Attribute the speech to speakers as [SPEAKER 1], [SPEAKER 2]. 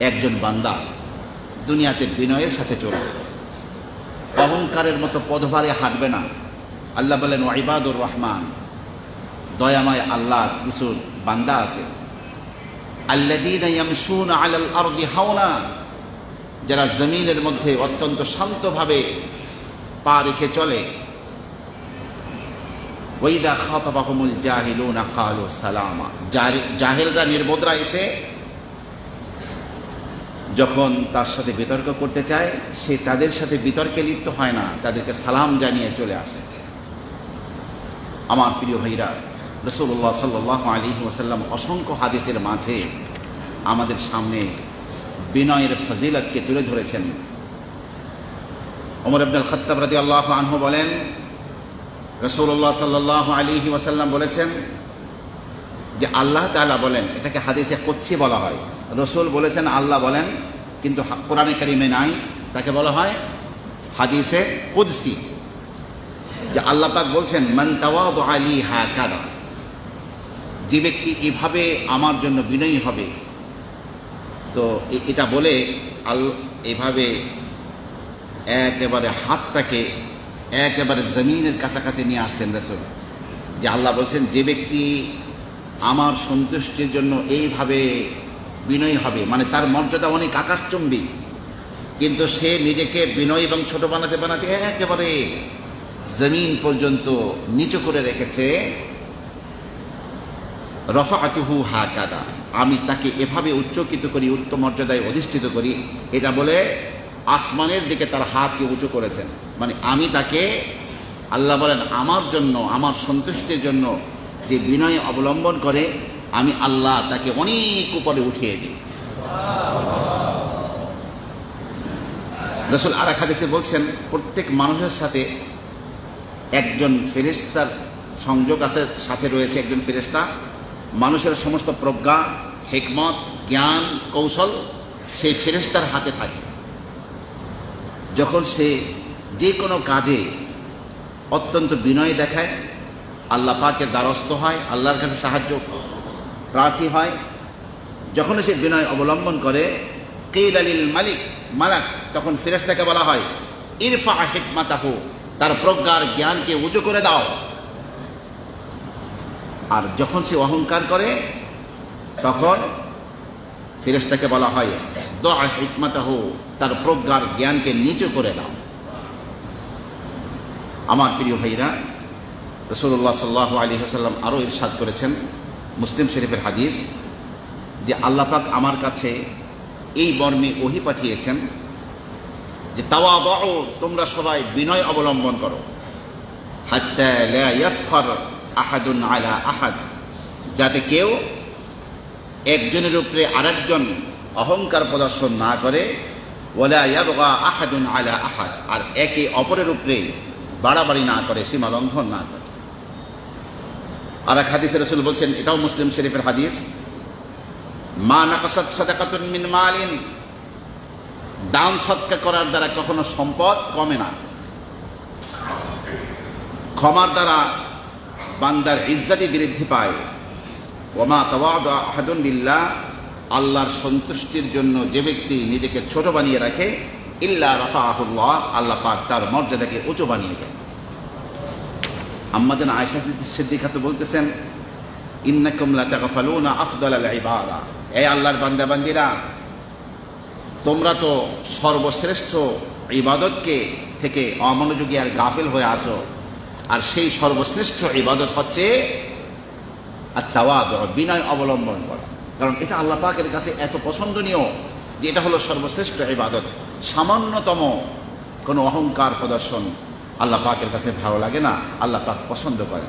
[SPEAKER 1] একজন বান্দা দুনিয়াতে বিনয়ের সাথে চলবে। অহংকারের মতো পদভারে হাঁটবে না। আল্লাহ বলেন ওয়াইবাদুর রহমান, দয়াময় আল্লাহর কিছু বান্দা আছে। হাওনা যারা জমিনের মধ্যে অত্যন্ত শান্তভাবে পা রেখে চলে। ওইদা খাতাবাহুমুল জাহিলুনা, কালু সালামা। জাহি- জাহেলরা নির্বোধরা এসে যখন তার সাথে বিতর্ক করতে চায়, সে তাদের সাথে বিতর্কে লিপ্ত হয় না, তাদেরকে সালাম জানিয়ে চলে আসে। আমার প্রিয় ভাইরা রসুল্লাহ সাল্লাহ আলী ওসাল্লাম অসংখ্য হাদিসের মাঝে আমাদের সামনে বিনয়ের ফজিলতকে তুলে ধরেছেন। অমর আব্দুল খত্তাব রাদি আল্লাহ আনহু বলেন রসুল্লাহ সাল্লাহ আলী ওসাল্লাম বলেছেন যে আল্লাহ তাআলা বলেন, এটাকে হাদিসে কচ্ছি বলা হয়। রসুল বলেছেন, আল্লাহ বলেন, কিন্তু কোরআনে কারিমে নাই। তাকে বলা হয় হাদিসে কুদসি। যে আল্লাহ পাক বলছেন, মান তাওয়াদ আলী হা কারা যে ব্যক্তি এভাবে আমার জন্য বিনয়ী হবে, তো এটা বলে আল এভাবে একেবারে হাতটাকে একেবারে জমিনের কাছাকাছি নিয়ে আসছেন রসুল। যে আল্লাহ বলছেন, যে ব্যক্তি আমার সন্তুষ্টির জন্য এইভাবে বিনয়ী হবে। মানে তার মর্যাদা অনেক আকাশচম্বী। কিন্তু সে নিজেকে বিনয় এবং ছোট বানাতে বানাতে একেবারে জমিন পর্যন্ত নিচু করে রেখেছে। রফা আতুহু হা কাদা আমি তাকে এভাবে উচ্চকিত করি, উচ্চ মর্যাদায় অধিষ্ঠিত করি, এটা বলে আসমানের দিকে তার হাতকে উঁচু করেছেন। মানে আমি তাকে, আল্লাহ বলেন, আমার জন্য, আমার সন্তুষ্টির জন্য যে বিনয় অবলম্বন করে, আমি আল্লাহ তাকে অনেক উপরে উঠিয়ে দিই। রসুল আর হাদিসে বলছেন, প্রত্যেক মানুষের সাথে একজন ফেরেস্তার সংযোগ আছে, সাথে রয়েছে একজন ফেরেস্তা মানুষের সমস্ত প্রজ্ঞা, হেকমত, জ্ঞান, কৌশল সেই ফেরেস্তার হাতে থাকে। যখন সে যে কোনো কাজে অত্যন্ত বিনয় দেখায় আল্লাহ পাকের দ্বারস্থ হয়, আল্লাহর কাছে সাহায্য প্রার্থী হয়। যখন সে বিনয় অবলম্বন করে, কেল আলিল মালিক, মালাক, তখন ফেরেস্তাকে বলা হয়, ইরফা হেকমাতাহু, তার প্রজ্ঞার জ্ঞানকে উঁচু করে দাও। আর যখন সে অহংকার করে, তখন ফেরেস্তাকে বলা হয় দ হিকমাতাহু, তার প্রজ্ঞার জ্ঞানকে নিচু করে দাও। আমার প্রিয় ভাইরা রসুল্লাহ সাল্লাহ আলী হাসাল্লাম আরও ইরশাদ করেছেন মুসলিম শরীফের হাদিস, যে আল্লাহ পাক আমার কাছে এই মর্মে ওহি পাঠিয়েছেন যে তাওয়া বাও তোমরা সবাই বিনয় অবলম্বন করো। আহাদুন আলা আহাদ, যাতে কেউ একজনের উপরে আরেকজন অহংকার প্রদর্শন না করে। আহাদুন আলা আহাদ, আর একে অপরের উপরে বাড়াবাড়ি না করে, সীমা লঙ্ঘন না করে। আর এক হাদিসে রসুল বলছেন, এটাও মুসলিম শরীফের হাদিস, মা নাকাসাত সাদাকাতুন মিন মালিন দান সৎকা করার দ্বারা কখনো সম্পদ কমে না। ক্ষমার দ্বারা বান্দার ইজ্জাতি বৃদ্ধি পায়। ওমা আহাদুন আল্লাহর সন্তুষ্টির জন্য যে ব্যক্তি নিজেকে ছোট বানিয়ে রাখে, ইল্লা রাফাহুল্লাহ আল্লাহ পাক তার মর্যাদাকে উঁচু বানিয়ে দেন। আম্মাদান আয়সা সিদ্দিকা তো বলতেছেন, ইন্নাকুম লা তাগফালুনা আফদাল আল ইবাদা এই আল্লাহর বান্দা বান্দিরা তোমরা তো সর্বশ্রেষ্ঠ ইবাদতকে থেকে অমনোযোগী আর গাফিল হয়ে আসো আর সেই সর্বশ্রেষ্ঠ ইবাদত হচ্ছে আর তাওয়াদ বিনয় অবলম্বন করা। কারণ এটা আল্লাহ পাকের কাছে এত পছন্দনীয় যে এটা হলো সর্বশ্রেষ্ঠ ইবাদত। সামান্যতম কোনো অহংকার প্রদর্শন আল্লাহ পাকের কাছে ভালো লাগে না আল্লাহ পাক পছন্দ করেন